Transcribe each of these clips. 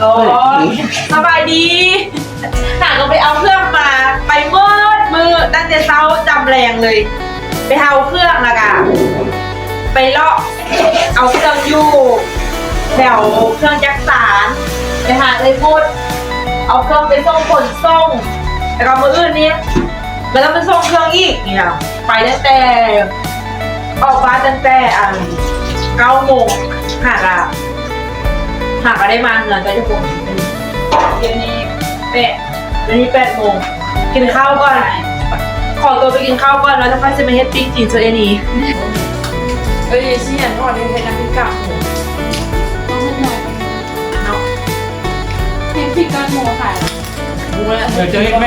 โอ้สบายดีหาก็ไปเอาเครื่องมา ไปเมื่อมือตั้งแต่เช้าจำแรงเลย ไปเอาเครื่องละกะไปเลาะเอาเครื่องอยู่แถวเครื่องจักสารไปหาเลยพูดเอาเครื่องไปส่งขนส่งแล้วก็มืออื่นนี้แล้วก็ไปส่งเครื่องอีกเนี่ยไปตั้งแต่ออกมานตั้งแต่อ่าเก้าโมงหากอะ หากอะได้มาเงินก็จะผมเดี๋ยวนี้แปดเดี๋ยวนี้แปดโมงกินข้าวก่อน ขอตัวไปกินข้าวก่อนแล้วจะค่อยจะไปเฮ็ดปิ้งกินเจอเอนี้เอ้ยเชี่ยนวดให้น้ำพริกกากหมูต้องให้หน่อยเนาะเห็นพริกกันหมูค่ะหมูละเดี๋ยวเจออีกไหม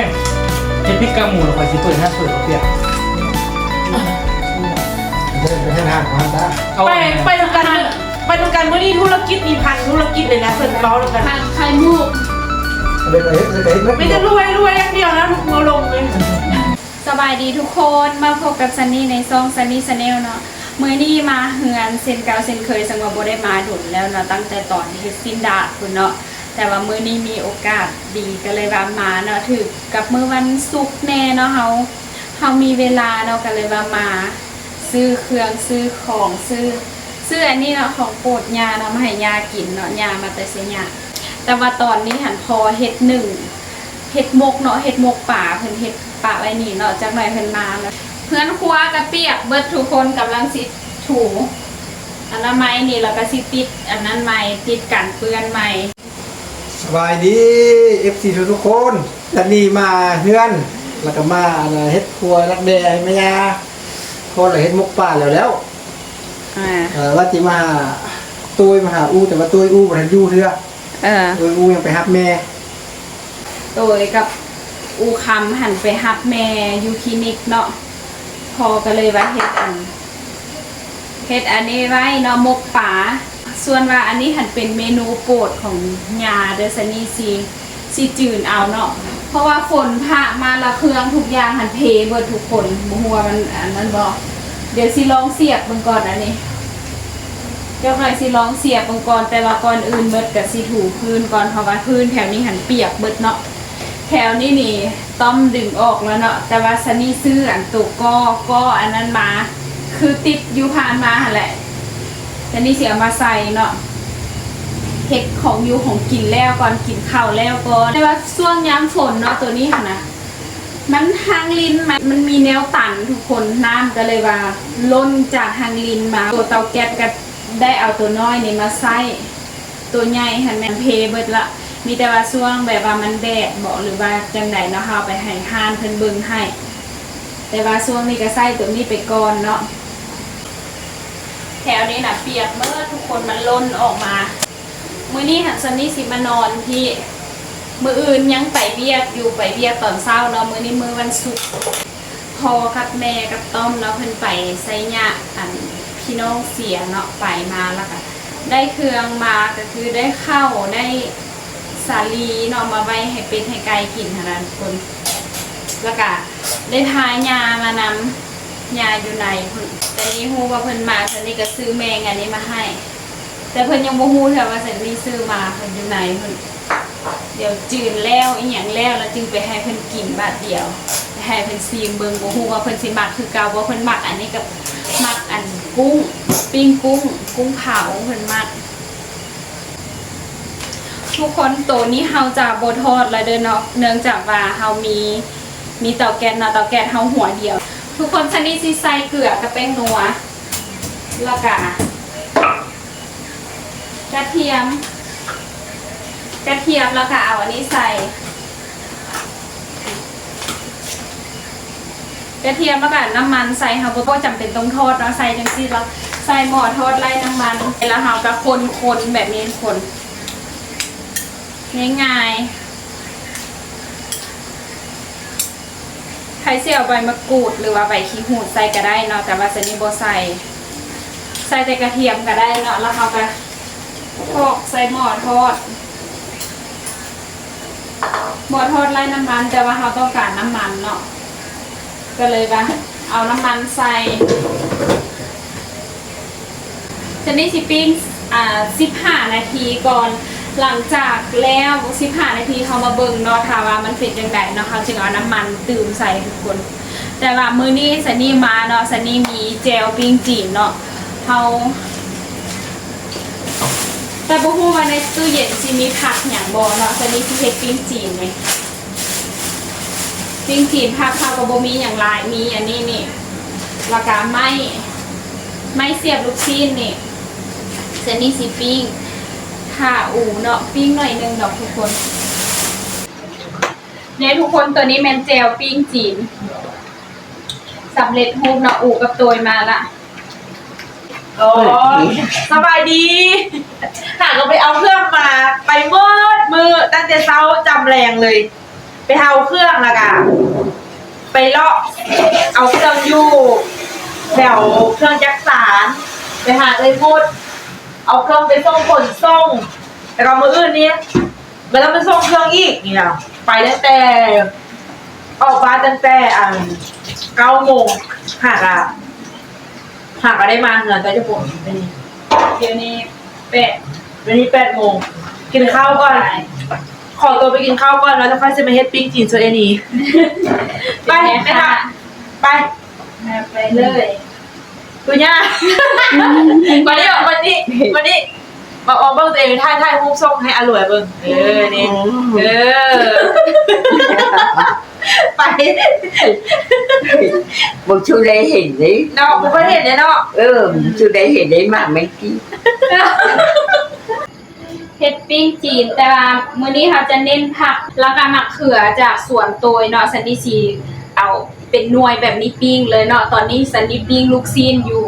เจ็ดพริกกากหมูเราคอยสิเปิดห้าเปิดเอาเปรียบเดินไปให้ทางของตาเอาไปไปทำกัน ไปทำกันเมื่อนี้ธุรกิจมีพันธุรกิจเลยนะเสร็จเบ้าแล้วกันทานไข่มุกเลยไปเลยไปเลยไม่จะรวยรวยอย่างเดียวนะทุกมาลงเลย สบายดีทุกคนมาพบกับซันนี่ในซองซันนี่ชาแนลเนาะมือนี้มาเฮือนเซนเกาเซนเคยสังว่าบ่ได้มาดุนแล้วเนาะตั้งแต่ตอนเฮ็ดสิ้นดาดคุณเนาะแต่ว่ามื้อนี้มีโอกาสดีก็เลยว่ามาเนาะถือกับมื้อวันศุกร์แน่เนาะเฮาเฮามีเวลาเนาะก็เลยว่ามา ซื้อเครื่องซื้อของซื้อ ซื้ออันนี้เนาะของโปรดยาเนาะมาให้ยากินเนาะยามาแต่เสียยาแต่ว่าตอนนี้หันพอเฮ็ดหนึ่งเห็ดมกเนาะเห็ดมกป่าเพิ่นเห็ดป่าไว้นี่เนาะจากหน่อยเพิ่นมาเนาะเพื่อนครัวกระเปียกเบิดทุกคนกำลังสิถูอันนั้นไม้นี่แล้วก็สิติดอันนั้นไม้ติดกันเปื้อนไม้สบายดีเอฟซีทุกคนตอนนี้มาเฮือนแล้วก็มาเฮ็ดครัวรักแดงแม่ยาคนละเฮ็ดมกป่าแล้วแล้ว อ่าเออว่าจิมาตุ้ยมาหาอู้แต่ว่าตุ้ยอู้บ่ทันอยู่เทื่อเออตุ้ยอู้ยังไปรับแม่โดยกับอูคำหันไปฮับแม่อยู่คลินิกเนาะพอก็เลยว่าเฮ็ดอันเฮ็ดอันนี้ไว้เนาะมกป่าส่วนว่าอันนี้หันเป็นเมนูโปรดของยาเดซนี่ซีซีจืนเอาเนาะเพราะว่าฝนพระมาละเครื่องทุกอย่างหันเพเบิดทุกคนบ่ฮู้ว่ามันอันนั้นบ่ เดี๋ยวสิลองเสียบเบิ่งก่อนอันนี้เดี๋ยวหน่อยสิลองเสียบเบิ่งก่อนแต่ว่าก่อนอื่นเบิดก็สิถูพื้นก่อนเพราะว่าพื้นแถวนี้หันเปียกเบิดเนาะแถวนี้นี่ต้อมดึงออกแล้วเนาะแต่ว่าซันนี่ซื้ออันตุกก็ก็อันนั้นมา คือติดยูพานมาหันแหละซันนี่เสียมาใส่เนาะเห็ดของยูของกินแล้วก่อนกินข้าวแล้วก่อนแต่ว่าช่วงยามฝนเนาะตัวนี้ค่ะนะ มันหางลินมันมันมีแนวตันทุกคนน้ำก็เลยว่าล้นจากหางลินมา ตัวเตาแก๊สก็ได้เอาตัวน้อยนี่มาใส่ตัวใหญ่หันแมนเพเบิดละมีแต่ว่าช่วงแบบว่ามันแดดบอกหรือว่าจังไดเนาะเฮาไปให้ห้านเพิ่นเบิ่งให้ แต่ว่าช่วงนี้ก็ใส่ตัวนี้ไปก่อนเนาะแถวนี้น่ะเปียกเมื่อทุกคนมันล้นออกมามื้อนี้หันซันนี่สิมานอนที่ มืออื่นยังไปเวียกอยู่ไปเวียกตอนเช้าเนาะมือนี้มือวันศุกร์พ่อกับแม่กับต้อมเนาะเพิ่นไปไสยะอันพี่น้องเสียเนาะไปมาแล้วก็ได้เครื่องมาก็คือได้ข้าวได้สาลีเนาะมาไว้ให้เป็ดให้ไก่กินหั่นน่ะทุกคนแล้วก็ได้พายามานำยาอยู่ในเพิ่นแต่นี่ฮู้ว่าเพิ่นมาซันนี่ก็ซื้อแมงอันนี้มาให้ แต่เพิ่นยังบ่ฮู้แท้ว่าซันนี่ซื้อมาเพิ่นอยู่ในเพิ่น เดี๋ยวจืนแล้วอีหยังแล้วแล้วจึงไปให้เพิ่นกินบาดเดียวให้เพิ่นซีมเบิ่งบ่ฮู้ว่าเพิ่นสิมักคือเก่าบ่เพิ่นมักอันนี้กับมักอันกุ้ง ปิ้งกุ้ง กุ้งเผาเพิ่นมักทุกคนตัวนี้เฮาจะบทอดแล้วเด้อเนาะเนื่องจากว่าเฮามีมีเตาแก๊สเนาะเตาแก๊สเฮาหัวเดียว ทุกคนชนิดสิใส่เกลือกับแป้งนัวแล้วก็กระเทียม กระเทียมแล้วก็เอาอันนี้ใส่ กระเทียมแล้วก็น้ำมันใส่เฮาบ่ก็จำเป็นต้องทอดเนาะใส่จังซี่แล้วใส่หม้อทอดไล่น้ำมันแล้วเฮาก็คนๆแบบนี้คนง่ายๆใครเสี่ยวใบมะกรูดหรือว่าใบขี้หูดใส่ก็ได้เนาะแต่ว่าจะนี่โบใส่ ใส่แต่กระเทียมก็ได้เนาะแล้วเขาก็ทอดใส่หม้อทอด หม้อทอดไล่น้ำมันแต่ว่าเขาต้องการน้ำมันเนาะก็เลยว่าเอาน้ำมันใส่จะนี่สิปิ้งอ่าสิบห้านาทีก่อนหลังจากแล้วสิบห้านาทีเขามาเบิ่งเนาะค่ะว่ามันเป็นยังไงเนาะเขาจึงเอาน้ำมันตื่มใส่ทุกคน แต่ว่ามือนี้ซันนี่มาเนาะซันนี่มีเจลปิ้งจีนเนาะเขา แต่บ่ฮู้ว่าในตู้เย็นสิมีผักหยังบ่เนาะซันนี่สิเฮ็ดปิ้งจีนไหมปิ้งจีนผักเขาวก็บ่มีหยังหลายมีอันนี้นี่แล้วก็ไม้ไม้เสียบลูกชิ้นนี่ซันนี่สิปิ้งค่ะอูเนาะปิ้งหน่อยหนึงเนาะทุกคนเนี่ยทุกคนตัวนี้แมนเจลปิ้งจีนสำเร็จรูปเนาะอูกับตัวมาละ โอ้สบายดีหาก็ไปเอาเครื่องมาไปเมื่อมือตั้งแต่เช้าจำแรงเลย ไปเอาเครื่องละกะไปเลาะเอาเครื่องอยู่แถวเครื่องจักสารไปหาเลยพูดเอาเครื่องไปส่งขนส่งแล้วก็มืออื่นนี้ไม่ต้องไปส่งเครื่องอีกเนี่ยไปตั้งแต่ออกมาตั้งแต่อ่าเก้าโมงหากอะ หากอะได้มาเงินก็จะผมวันนี้เดี๋ยวนี้เป็ดวันนี้แปดโมงกินข้าวก่อน ขอตัวไปกินข้าวก่อนแล้วจะค่อยจะมาเฮ็ดปิ้งจีนโซเอนีไปไปค่ะไปไปเลยดูย่าวันนี้วันนี้วันนี้ มาออกเบิ้งตัวเองท่ายท่ายรูปส่งให้อร่อยเบิ้งเออนี่เออไป một chú đây hình đấy เนาะผมก็เห็นเนี่ยเนาะ ừ một chú đây hình đấy mà mấy ký เฮ็ดปิ้งจีนแต่ว่ามื้อนี้เขาจะเน้นผักแล้วก็มะเขือจากสวนโตยเนาะซันนี่สิเอาเป็นหน่วยแบบนี้ปิ้งเลยเนาะตอนนี้ซันนี่ปิ้งลูกซีนอยู่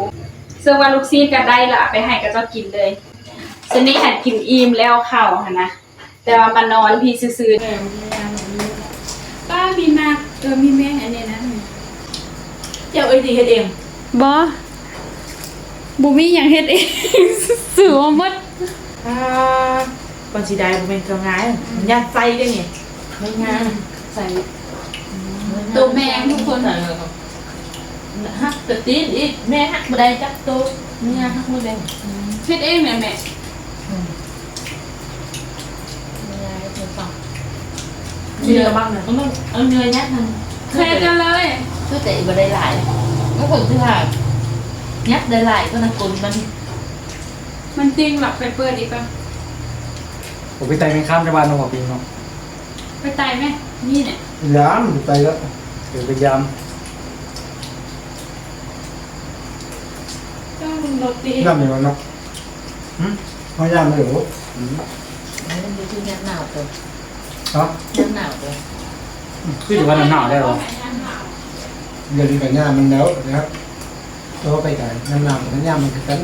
ซึ่งว่าลูกซีนก็ได้ละเอาไปให้กับเจ้ากินเลย ซันนี่หันกินอิ่มแล้วเข้าวหั่นนะแต่ว่ามานอนพี่ซื่อๆป้ามีมากเออมีแม่อันนี้นะเจ้าเอ้ยดีเฮ็ดเองบ่บ่มีหยังเฮ็ดเองสื่อว่าหมดอ่าก่อนสีได้ผมเป็นเจ้าง่ายมันยัดไส้ได้ไงไม่งายใส่ตัวแมงทุกคนฮักกระตีนอีกแม่ฮักบ่ได้จักโตะแม่ยฮักบ่ได้เฮ็ดเองแม่แม่ แม่ เพิ่นฟังเนื้อมากเลยเอามันเอาเนื้อยัดมันแค่กันเลยคือแต่บ่ได้หลายก็คนที่ว่ายัดได้หลายก็นักกลมัน มันจริงหรอกไปเปิดอีกป่ะผมไปไต่ไม่ข้ามจะบานน้องหัวปิงเนาะไปตายไหมนี่เนี่ยย้ำไปแล้วเดี๋ยวไปยก็รถตีย้ำอยู่แล้วเนาะหืมเขาย้ำเลยเหรอ หืมมันอยู่ที่ยัดหนาวตัวเนาะยัดหนาวตัวำคืออยู่ว่าหนาวๆได้หรอเดี๋ยวนี้กับย้ำมันแล้วนะครับตัวไปไก่น้ำน้ำกับย้ำมันคือกัน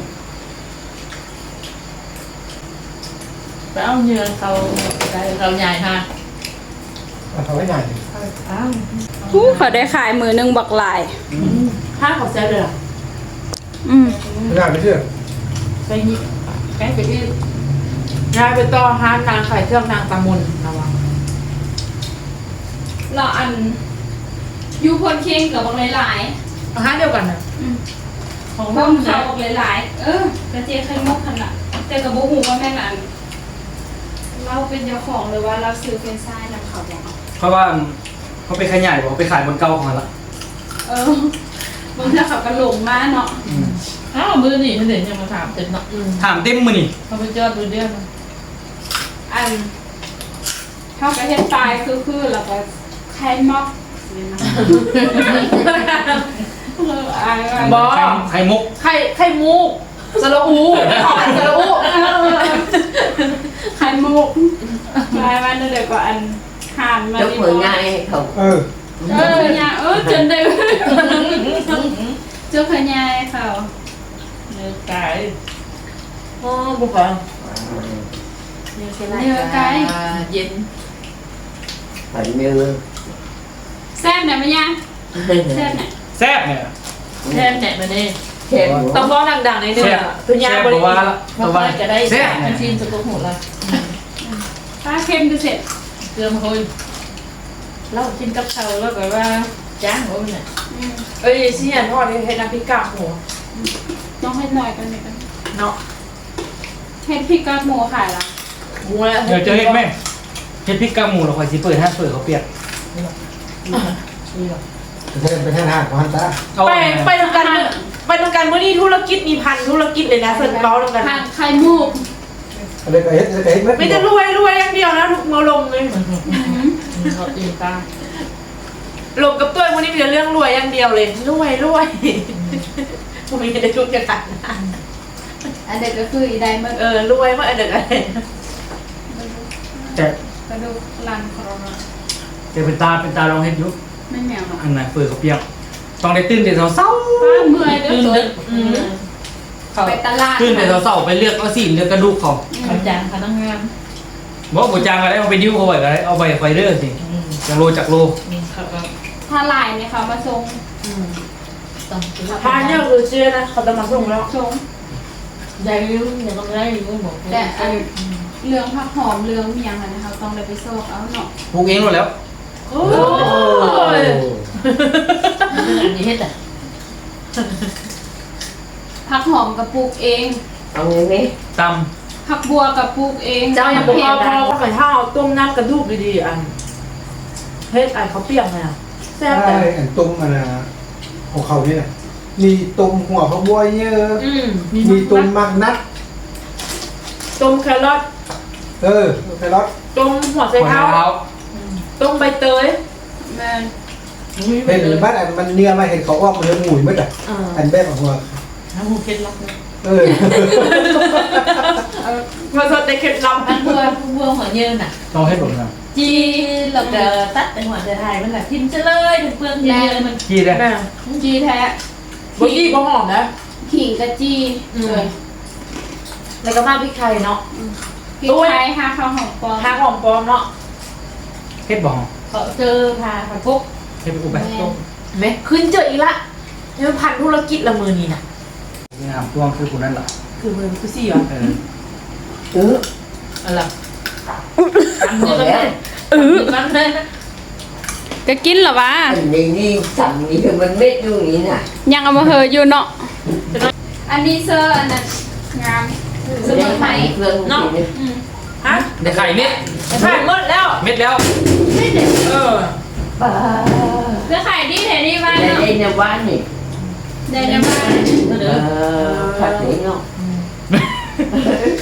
ไปเอาเนื้อเขาได้เขาใหญ่ฮะเอาเขาไว้ใหญ่อ้าวผู้เขาได้ขายมือหนึงบักหลายข้าวเขาแซ่บเลยเหรออืมไม่ได้ไม่เชื่อไปนี่ใกล้ไปที่ ยายไปต่อห้านนางขายเครื่องนางตะมุนระวังเราอันอยูพนเคียงกับบักหลายห้านเดียวกันนะๆอืมของต้ต้มมเขาเขาบักหลายๆ เออกระเจี๊ยบไข่มุกขนาดแต่กับบูหูว่าแม่นอันเราเป็นเจ้าของหรือว่าเราซื้อเป็นไส้นำเขาบอกเพราะว่าเขาไปขยายบอกไปขายบนเก่าของมันละเออบางทีเขาก็หลงมาเนาะอ้าวมือนี่มันเด่นยังมาถามเต็มเนาะอืมถามเต็มมือนี่เขาไปจอดดูเรื่อง อันเขาก็เฮ็ดตายคือคือแล้วก็ไข่ม็อกนี่นะเอออายว่าบอไข่มุกไข่ไข่มูกสระอูไข่สระอูไข่มุกลายมันเดี๋ยวก็อันห่านมา chúc mừng ngay hay không เออเออเนี่ยเออจนได้เจ้าขยายเขาเนื้อไก่อ๋อบุกเหรอ như thế เนื้อไก่เย็น phải như แซ่บเนี่ยไหมยังแซ่บเนี่ยแซ่บเนี่ยแทนแหนมาเนี่ย thêm ต้อง nữa ร้องดังๆในเนื้แซ่อบคุณยาแซ่บบริเพราะว่าละเพมาราะไปว่าก็ได้แซ่บมันชิมสกุลหัวละปลาเค็มจะเสร็จเกลือมาคุยเรากินกับเขาแล้วก็ว่าจ้างหัวมันเนี่ยอืมเอ้ยเสียนทอดเฮ็ดน้ำพริกกากหมูต้องให้หน่อยกันหน่อยกันเนาะเฮ็ดพริกกากหมูขายละ กูแล้วเดี๋ยวเจอเฮ็ดแม่เฮ็ดพริกกากหมูเราคอยสิเปิดห้าเปิดเขาเปียกไปเทนไปเทนห้างของฮันตาเอาไปไปทำการมื้อไปทำการเมื่อนี้ธุรกิจมีพันธุรกิจเลยนะเซิร์นเบ้าทำกันทางไข่มุกอะไรก็เฮ็ดอะไรก็เฮ็ดไม่จะรวยรวยอย่างเดียวนะถูกเมาลงเลยเขาตีตาลงกับตัววันนี้มีแต่เรื่องรวยอย่างเดียวเลยรวยรวยกูมีแต่ทุกอย่างอันเด็กก็คืออีไดเมื่อเออรวยว่าเด็กอะไร แต่กระดูกลันคอร์แต่เป็นตาเป็นตาลองเฮ็ดอยู่ไม่แมวหรอกอันนั้นเปิดเขาเปียกต้องได้ตื่นแต่เช้าเมื่อยเด้อตัวอืมไปตลาดๆตื่นแต่เช้าๆไปเลือกเอาสีเลือกกระดูกเขาเขาจ้างพนักงานบอกบ่จางอะไรเอาไปดิ้วเขาไว้ก็ได้เอาไปไฟเดอร์สิจากโลจากโลเขาก็ถ้าลายเนี่ยเขามาส่งต้องพาเนี่ยคือเชื่อนะเขาจะมาส่งแล้วส่งได้ยุ่งเนี่ยก็ไม่ได้ยุ่งบอกแต่อัน เรื่องผักหอมเรื่องเมียงอะนะคะ ต้องได้ไปโซกเอาเนาะปลูกเองหมดแล้วโอ้ยอันนี้เฮ็ดอะผักหอมกับปลูกเองเอาเงินไหมตผักบัวกับปลูกเองเจ้าอย่างพเผ็อดพอเขาไข่ข้าวต้มน้ำกระดูกดีๆอันเฮ็ดอันเขาเปียกไงอะแซ่บแต่ ใช่อันต้มอันน่ะของเขานี่น่ะมีต้มหัวพะบัวเยอะ อืมมีต้มมักนัดต้มแครอท เออไปรอดต้มหัวำไชหัวเท้า เท้าต้มใบเตยแม่นเห็นบ้านอันมันเนื้อมาเห็นเขาออกมาเนื้อหมูมั้ยอะอ่าอันแบบของหัวน้ำมูเคล็ดลับเออเออมาสดแต่เข็ดลับทั้งบัวบัวหัวเยินอะต้องให้ผมนะจีเราจะตัดเป็นหัวจะไทยมันแหละทิมจะเลยถึงเปลืองเยอะมันขี้ได้แม่จีแท้บกี้บ่หอมนะ ขิงกะจีอืมเลยแล้วก็มาพริกไทยเนาะ พริกไทยห้าข้าวหอมปอมทาหอมปลอมเนาะเฮ็ดบ่ฮะเขาเจอพาผักกุ๊กเฮ็ดไปอุบไปแม่เห็นไหมขึ้นเจออีกละนี่มันพันธุรกิจละมือนี่น่ะงามตัวคือคนนั้นล่ะคือมือคือสี่เหรอเออเอออะไรทำเนี่ยมันได้เออมันได้ก็กินเหรอวะอันนี้นี่สั่งนี่คือมันเม็ดอยู่อย่างนี้น่ะยังเอามาเหออยู่เนาะอันนี้เซอร์อันนั้นงาม สมุนไพรเครื่องนี่อืมฮะได้ไข่เม็ดขายหมดแล้วเม็ดแล้วเออป้าเพื่อขายดีแถดีมาได้เนาะในบ้านนี่ได้ได้มาเออขัดนี้เนาะ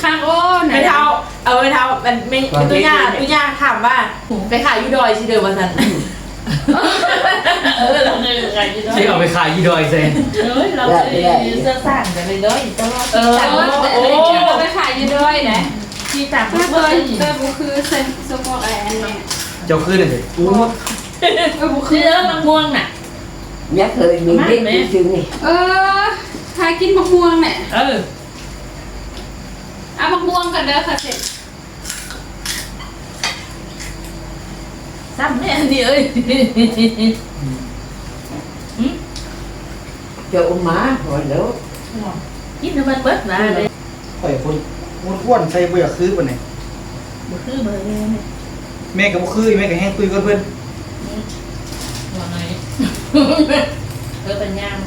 ข้างโอ้ไหนไม่เท่าเออไม่เท่ามันไม่ตุย่าตุย่าถามว่าไปขายยูดอยชิเดอร์วันนั้น เออเราเนี่ยไงจีด้วใช่ยเอาไปขายยี่ดอยเซนเอ้ยเราเสื้อสั่งกันเลยด้วยตลอดเออโอ้แต่อันนี้เราไปขายอยู่ด้วยนะที่ต่างปถ้าระเคเทยศเจอบุคือเซนสปอร์ตอันนี้เจ้าขึ้นเลยสิเออบุคืคืออเออมันม่วงน่ะเนี่ยเคยมีเม็ดอยู่จริงนี่เออทายกินมะม่วงเนี่ยเออเอามะม่วงกันเด้อค่ะเสร็จ ซ้ำเนี่ยนี่เอ้ยเจ้าหมาหัวแล้วกินมันเบิดมาเลยข่อยคนอ้วนๆใส่เบื่อคือปะเนี่ยมันคือมันเลยแม่กับบ่คือแม่กับแห้งตุยกับเพื่อนหัวไหนเออเป็นยาม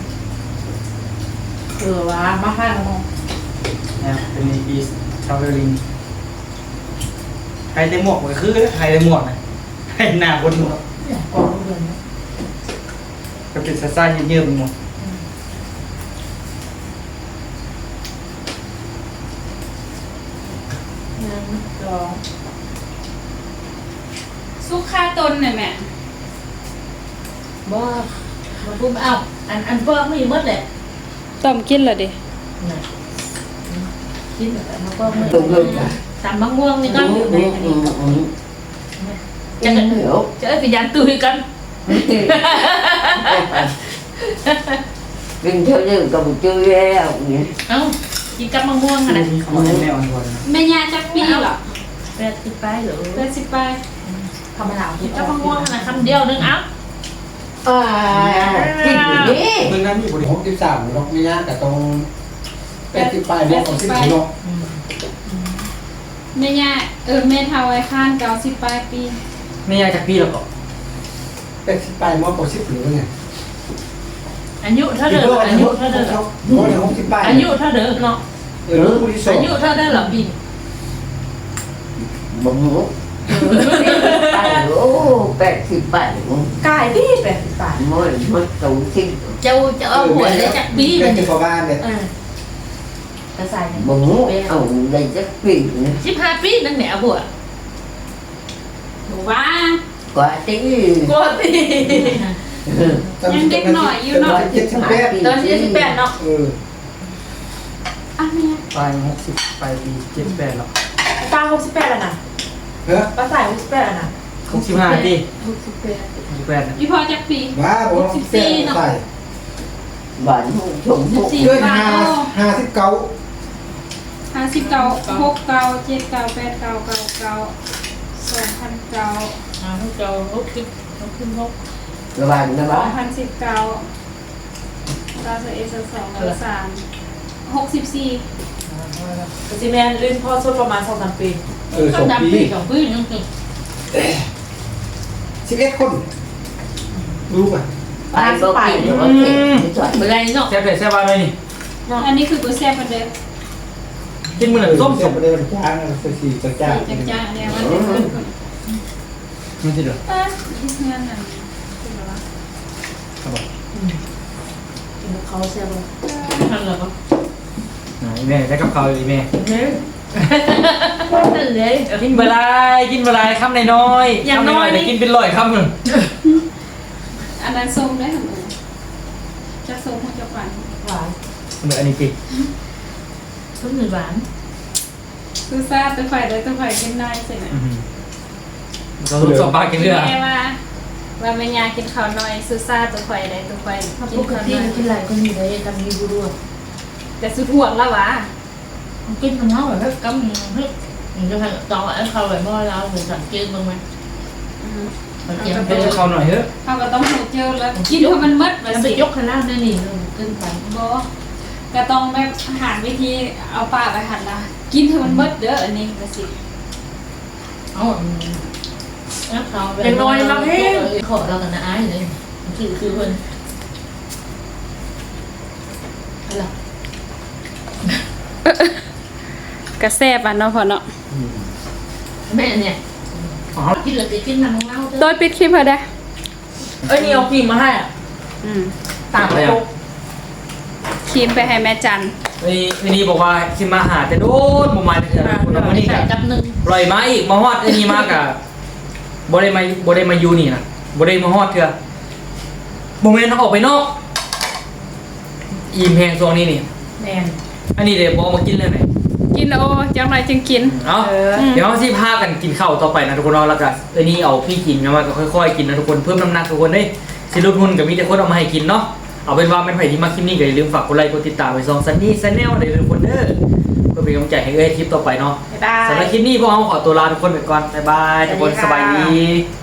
เออว่ามาห้างมองนะเป็นอีสชาวเวลิงใครได้หมวกก็คือใครได้หมวกนะ ให้หน้าคนหมวกกองเงินก็เป็นซ่าๆเยอะๆเป็นหมวกหนึ่งสองซุกค่าต้นเนี่ยแม่บ่มาปุ้มอ้าวอันอันเปิ้ลไม่หมดแหละต้มกินเหรอดิน่ะกินแบบมันก็ไม่ตรงเลยจ้ะตามมะม่วงนี่ก็อืมอืมอืมอืมจะจะเหนียวจะไปยันตุยกันกิน เท่านี้ก็บ่เจอแล้วเนี่ยเอ้ากินกับมะม่วงอะนะเขาบอกให้แม่อ่อนก่อนนะแม่ยาจักปีเหรอแปดสิบไปเหรอแปดสิบไปธรรมดากินกับมะม่วงอะนะคำเดียวนึงเอ้าอ่ากินอยู่นี่เมื่อนั้นมีบริหกสิบสามเนาะไม่ยากแต่ตรงแปดสิบปลายเนาะของสิบเนาะแม่ยาเออแม่เทาไอ้ข้านเก้าสิบปลายปี แม่ยายจากพี่แล้วก็แปดสิบปลายมอของสิบหรือไงอายุเท่าเดิมอายุเท่าเดิมมอหกสิบปลายอายุเท่าเดิมเนาะเออผู้ที่สองอายุเท่าเดิมเหรอปีปบ่หมูไปโอ้แปดสิบแปดมึงกายพี่แปดสิบบาทมดมดตูสิเจ้าจะเอาหัวเลยจากปีเป็มันนเจ้าของบ้านเนี่ยเออจะใส่เนี่ยบ่หมูเอาได้จักปีนะสิบห้าปีนั่นแหละบัว หนูว่ากว่าตีกลัวตียังเด็กหน่อยอยู่เนาะเจ็ดสิบแปดตอนที่สิบแปดเนาะเอออะแม่ไปหกสิบไปปีเจ็ดแปดแล้วป้าหกสิบแปดแล้วนะเฮ้ยป้าใส่หกสิบแปดแล้วนะหกสิบห้าปีหกสิบแปดหกสิบแปดนะพี่พ่อจักปีว้าผมสิบแปดใส่บ้านหูชมหูสี่เกินบาห้าทห้าสิบเก้าห้าสิบเก้าหกเก้าเจ็ดเก้าแปดเก้าเก้าเก้า สองพันเก้าอ่าพวกเจ้าหกสิบหกสิบหกระวังนะสอบ้างพันสิบเก้าเก้าสิบเอ็ดสิบสองสิบสามหกสิบสี่แต่ซีแมนลื่นพ่อสุดประมาณสองสามปีเออสก็องดำปีปีสองปีนึงคือสิบเอ็ดคนรู้ป่ะไปบอกกินหรือว่าเก็บจอดเป็นไรเนาะแซ่บเลยแซ่บอะไรนี่อันนี้คือกูแซ่บประเดิม กินมือหนึ่งส้มสมเดี๋ยวจ้างสักสี่จ้างจ้างจังจ้าเนี่ยมันเป็นคนไม่ใช่เหรอเออที่เงินน่ะคือแบบว่าครับผมเขาแซ่บเลยนั่นเหรอไหนแม่ได้กับเขาเลยแม่นั่นเลยกินเบลายกินเบลายคำในน้อยๆคำน้อยๆแต่กินเป็นร้อยคำหนึ่งอันนั้นส้มได้ของหนูจะส้มของจะฝันหวานเหมือนอันนี้กิน ต้นหนึ่งหวานคือซาตัวไฟได้ตัวไฟกินได้ใช่ไหมเราถูกสอบปากกินเรือแม่ว่าว่าแม่ยากินข้าวน้อยซูซ่าตัวไฟได้ตัวไฟถ้ากิปนกข้าวติน้อยกินไรก็มีเลยกำมีบุรุษแต่สุดห่วงแล้ววะกินมันเท่าไหร่กำเฮ้ยมันจะให้ต่อไอ้เขาไว้บ่เราเหมือนสังเกตบ้างไหมมันเจ็บเป็นเขาหน่อยเถอะเขาก็ต้องหูเจอแล้วกินให้มันมดมัมานไปสิยกขนาดนั้นนี่ขึ้นไปบ่ ก็ต้องแบบหาวิธีเอาปากไปหันละกินให้มันมดเด้ออันนี้มาสิอ๋อแล้วเขาขอเรากันนะไอ้เลยคือคือคนอะไรกระแซบอะเนาะพอเนาะแม่เนี่ยกินเลยกินน้ำเล่าเด้โดยปิดคลิปเพิ่นได้เอ้ยนี่เอาครีมมาให้อะอืมต่างประเทศ ครีมไปให้แม่จันวันนี้วันนี้บอกว่าสิมาหาแต่โดนบ่มาเถื่อนคนวันนี้ใส่ก็จับหนึ่งปล่อยมาอีกมาฮอดอันนี้มากอะบ่ได้มาบ่ได้มาอยู่นี่นะบ่ได้มาฮอดเถื่อบ่แม่นออกไปนอกอิ่มแฮงช่วงนี้นี่ แมนอันนี้เดี๋ยวบ่เอามากินเลยไหนกินโอ้จังไรจึงกิน เอ้าเออเดี๋ยวเราสิพากันกินข้าวต่อไปนะทุกคนเนาะแล้วก็อันนี้เอาพี่กินนะว่าก็ค่อยๆกินนะทุกคนเพิ่มน้ำหนักทุกคนเด้ยสิลดหุ่นก็มีแต่คนเอามาให้กินเนาะ เอาเป็นว่าเป็นไผที่มาคลิปนี้ก็อย่าลืมฝากกดไลค์กดติดตามไว้ซองซันนี่ซันแนลได้เลยทุกคนเด้อเพื่อเป็นกำลังใจให้เอ้ยคลิปต่อไปเนาะบ๊ายบาย สำหรับคลิปนี้พวกเราขอตัวลาทุกคนไปก่อนบ๊ายบายทุกคนสสวัสดีบายค่ะดี